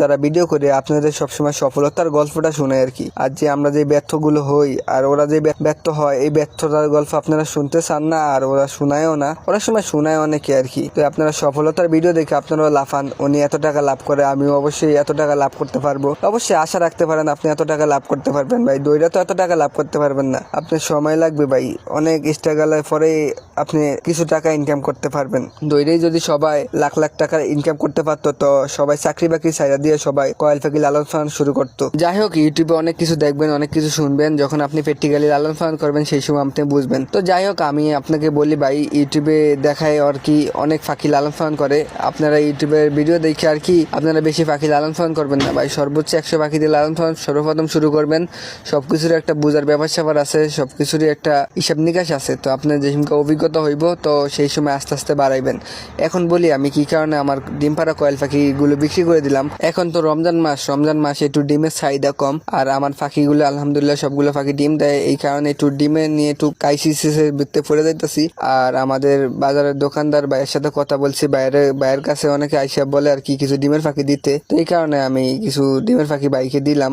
যারা ভিডিও করে, আপনাদের সবসময় সফলতার গল্পটা শুনে আর কি। আর যে আমরা যে ব্যর্থগুলো হই, আর ওরা যে ব্যর্থ হয়, এই ব্যর্থতার গল্প আপনারা শুনতে চান না, আর ওরা শোনায়ও না। অনেক সময় শোনায় অনেকে আর কি। তো আপনারা সফলতার ভিডিও দেখে আপনারা লাফান, উনি এত টাকা লাভ করে, আমিও অবশ্যই এত টাকা লাভ করতে পারব। অবশ্যই আশা রাখতে পারেন আপনি এত টাকা লাভ করতে পারবেন ভাই। দইরা তো এত টাকা লাভ করতে পারবেন না। আপনার সময় লাগবে ভাই। অনেক স্ট্রাগলের পরে আপনি কিছু টাকা ইনকাম করতে পারবেন। দইরেই যদি সবাই লাখ লাখ টাকার ইনকাম করতে পারতো, তো সবাই চাকরি বাকরি ছাইরা দিয়ে সবাই কয়েল পাখি লালন পালন শুরু করতো। যাই হোক, ইউটিউবে অনেক কিছু দেখবেন, অনেক কিছু শুনবেন। যখন আপনি প্র্যাকটিক্যালি লালন পালন করবেন, সেই সময় আপনি বুঝবেন। তো যাই হোক, আমি আপনাকে বলি ভাই, ইউটিউবে দেখায় আর কি অনেক পাখি লালন পালন করে। আপনারা ইউটিউবের ভিডিও দেখে আর কি আপনারা বেশি পাখি লালন পালন করবেন না ভাই। সর্বোচ্চ একশো পাখি দিয়ে লালন পালন সর্বপ্রথম শুরু করবেন। সব কিছুর একটা বোঝার ব্যাপার স্যাপার আছে সব কিছুরই একটা হিসাব নিকাশ আছে। তো আপনার যে সময় অভিজ্ঞতা হইব, তো সেই সময় আস্তে আস্তে বাড়াইবেন। এখন বলি আমি কি কারণে আমার ডিম পাড়া কয়েল পাখিগুলো বিক্রি করে দিলাম। এখন তো রমজান মাস, রমজান মাসে একটু ডিমের চাহিদা কম, আর আমার পাখিগুলো আলহামদুলিল্লাহ সবগুলো পাখি ডিম দেয়। এই কারণে একটু ডিমে নিয়ে একটু ক্রাইসিসের ভিতরে পড়ে যাইতেছি। আর আমাদের বাজারের দোকানদার ভাইয়ের সাথে কথা বলছি, বাইরে বাইরের কাছে অনেকে আইসা বলে আর কি কিছু ডিমের পাখি দিতে। তো এই কারণে আমি কিছু ডিমের পাখি বাইকে দিলাম।